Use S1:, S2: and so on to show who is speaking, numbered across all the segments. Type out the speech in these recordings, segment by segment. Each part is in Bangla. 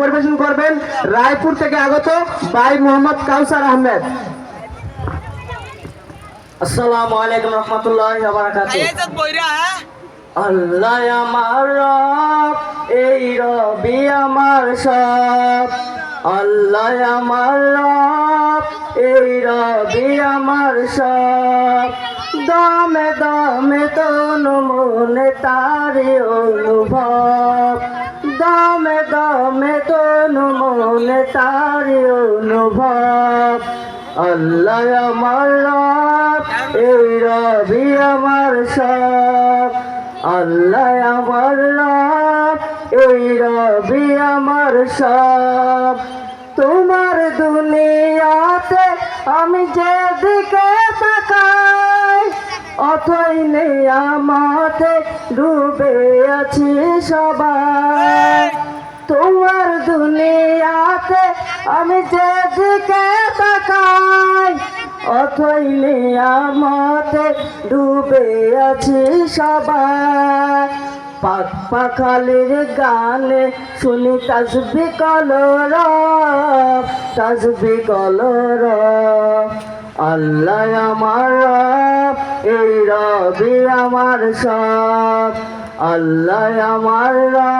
S1: পরিবেশন করবেন রায়পুর থেকে আগত ভাই মোহাম্মদ কাউসার আহমেদ।
S2: আসসালামু আলাইকুম রহমতুল্লাহ বারাকাতুহ। আল্লাহ আমার রব এই রবি আমার সব। আল্লাহ আমার রব এই রবি আমার সব। দমে দমে তন মনে তারি অনুভব। মনে তার অনুভব, আল্লাহ আমার রব, এই রবি আমার সব। আল্লাহ আমার রব, এই রবি আমার সব। তোমার দুনিয়াতে আমি যেদিকে তাকাই, অথই নেই আমাতে, ডুবে আছি সবাই। তোমার দুনিয়াতে আমি যেদিকে তাকাই, অথই নিয়ামতে ডুবে আছি সবাই। পাক পাখালির গানে শুনি তাজবি কলর তাজবি কলর আল্লাহ আমার এই রবি আমার সব। আল্লাহ আমার রবি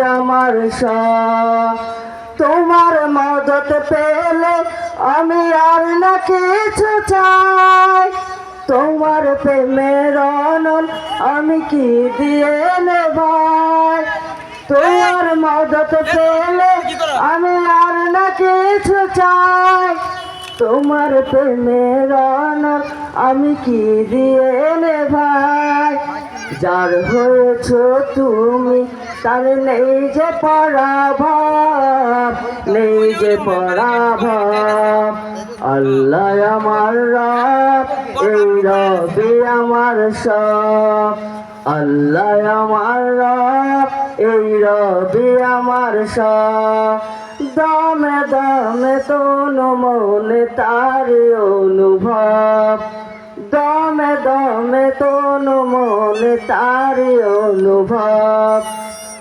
S2: আমার তোমার মদত পেলে আমি আর না কিছু চাই। তোমার প্রেমের অনল আমি কি দিয়ে নেবাই? তোমার মদত পেলে আমি আর না কিছু চাই। তোমার প্রেমের অনল আমি কি দিয়ে ভাই যার হয়েছ তুমি তার নেই যে পরাভাব, নেই যে পরাভাব। আল্লাহ আমার রব, এই রবি আমার সব। আল্লাহ আমার রব, এই রবি আমার সব। দমে দমে তোন মনে তার অনুভব। দমে দমে তোন মনে তার অনুভব।